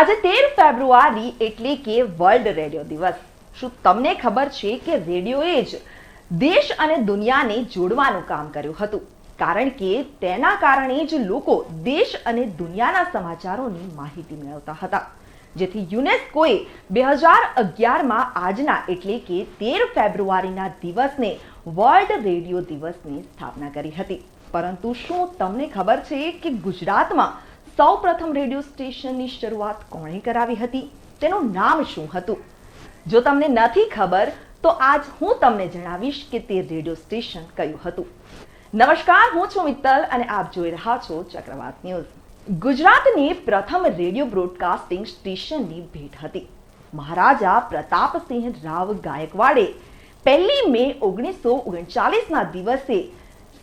આજે તેર ફેબ્રુઆરી એટલે કે વર્લ્ડ રેડિયો દિવસ. શું તમને ખબર છે કે રેડિયોએ જ દેશ અને દુનિયાને જોડવાનું કામ કર્યું હતું? કારણ કે તેના કારણે જ લોકો દેશ અને દુનિયાના સમાચારોની માહિતી મેળવતા હતા. જેથી યુનેસ્કોએ બે હજાર અગિયારમાં આજના એટલે કે તેર ફેબ્રુઆરીના દિવસને વર્લ્ડ રેડિયો દિવસની સ્થાપના કરી હતી. પરંતુ શું તમને ખબર છે કે ગુજરાતમાં સૌ પ્રથમ રેડિયો સ્ટેશનની શરૂઆત કોણે કરાવી હતી? તેનું નામ શું હતું? જો તમને નથી ખબર, તો આજ હું તમને જણાવીશ કે તે રેડિયો સ્ટેશન કયું હતું. નમસ્કાર, હું છું મિત્તલ અને આપ જોઈ રહ્યા છો ચક્રવાત ન્યૂઝ. ગુજરાતની પ્રથમ રેડિયો બ્રોડકાસ્ટિંગ સ્ટેશનની ભેટ હતી. મહારાજા પ્રતાપસિંહ રાવ ગાયકવાડે પહેલી મે ઓગણીસો ઓગણચાલીસના દિવસે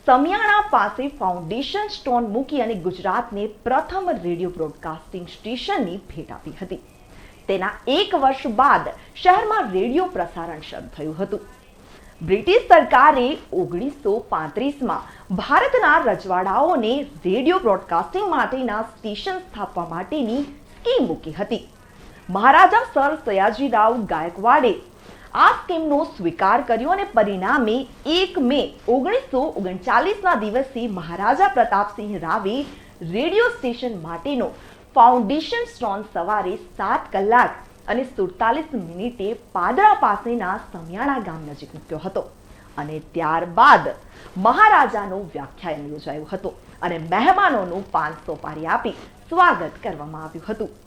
સમિયાણા પાસે ફાઉન્ડેશન સ્ટોન મૂકી અને ગુજરાતને પ્રથમ રેડિયો બ્રોડકાસ્ટિંગ સ્ટેશનની ભેટ આપી હતી. તેના એક વર્ષ બાદ શહેરમાં રેડિયો પ્રસારણ શરૂ થયું હતું. બ્રિટિશ સરકારે ઓગણીસો પાંત્રીસમાં ભારતના રજવાડાઓને રેડિયો બ્રોડકાસ્ટિંગ માટેના સ્ટેશન સ્થાપવા માટેની સ્કીમ મૂકી હતી. મહારાજા સર સયાજીરાવ ગાયકવાડે આ સ્કીમનો સ્વીકાર કર્યો અને પરિણામે એક મે ઓગણીસો ઓગણચાલીસના દિવસે મહારાજા પ્રતાપસિંહ રાવે રેડિયો સ્ટેશન માટેનો ફાઉન્ડેશન સ્ટોન સવારે સાત કલાક અને સુડતાલીસ મિનિટે પાદરા પાસેના સમિયાણા ગામ નજીક મૂક્યો હતો. અને ત્યારબાદ મહારાજાનું વ્યાખ્યાન યોજાયું હતું અને મહેમાનોનું પાંચસો પારી આપી સ્વાગત કરવામાં આવ્યું હતું.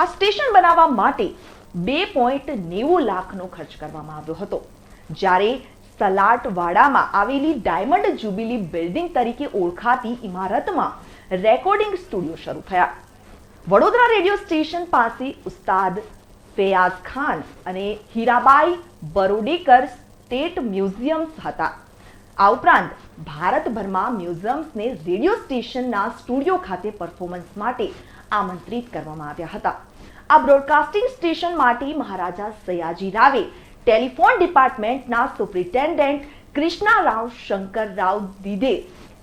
આ સ્ટેશન બનાવવા માટે બે પોઈન્ટ નેવું લાખનો ખર્ચ કરવામાં આવ્યો હતો. જ્યારે સલાટવાડામાં આવેલી ડાયમંડ જ્યુબિલી બિલ્ડિંગ તરીકે ઓળખાતી ઇમારતમાં રેકોર્ડિંગ સ્ટુડિયો શરૂ થયા. વડોદરા રેડિયો સ્ટેશન પાસે ઉસ્તાદ ફેયાઝ ખાન અને હીરાબાઈ બરોડેકર સ્ટેટ મ્યુઝિયમ્સ હતા. આ ઉપરાંત ભારતભરમાં મ્યુઝિયમ્સને રેડિયો સ્ટેશનના સ્ટુડિયો ખાતે પરફોર્મન્સ માટે આમંત્રિત કરવામાં આવ્યા હતા. આ બ્રોડકાસ્ટિંગ સ્ટેશન માટે મહારાજા સયાજી રાવે ટેલિફોન ડિપાર્ટમેન્ટના સુપ્રિન્ટેન્ડન્ટ કૃષ્ણા રાવ, શંકર રાવ દીદે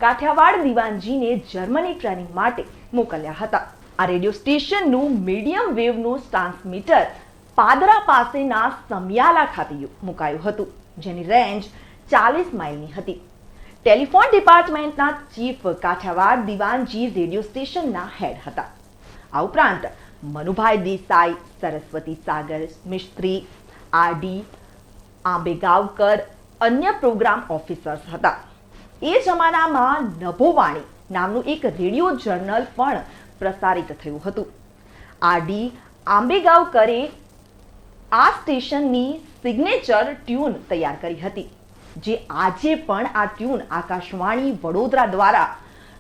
કાઠિયાવાડ દિવાનજીને જર્મની ટ્રેનિંગ માટે મોકલ્યા હતા. આ રેડિયો સ્ટેશનનું મીડિયમ વેવનું ટ્રાન્સમીટર પાદરા પાસેના સમિયાલા ખાતે મુકાયું હતું, જેની રેન્જ ચાલીસ માઇલની હતી. ટેલિફોન ડિપાર્ટમેન્ટના ચીફ કાઠિયાવાડ દિવાનજી રેડિયો સ્ટેશનના હેડ હતા. આ ઉપરાંત મનુભાઈ દેસાઈ સરસ્વતી સાગર મિસ્ત્રી આરડી આંબેગાવકર અન્ય પ્રોગ્રામ ઓફિસર્સ હતા. એ જમાનામાં નભોવાણી નામનું એક રેડિયો જર્નલ પણ પ્રસારિત થયું હતું. આરડી આંબેગાવકરે આ સ્ટેશનની સિગ્નેચર ટ્યુન તૈયાર કરી હતી, જે આજે પણ આ ટ્યુન આકાશવાણી વડોદરા દ્વારા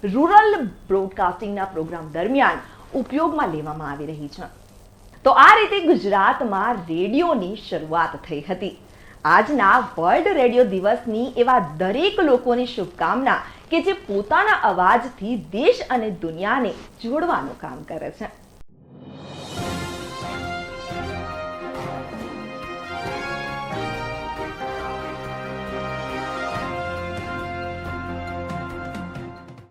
રૂરલ બ્રોડકાસ્ટિંગના પ્રોગ્રામ દરમિયાન ઉપયોગમાં લેવામાં આવી રહી છે. તો આ રીતે ગુજરાતમાં રેડિયોની શરૂઆત થઈ હતી. આજના વર્લ્ડ રેડિયો દિવસની એવા દરેક લોકોની શુભકામના કે જે પોતાના અવાજથી દેશ અને દુનિયાને જોડવાનું કામ કરે છે.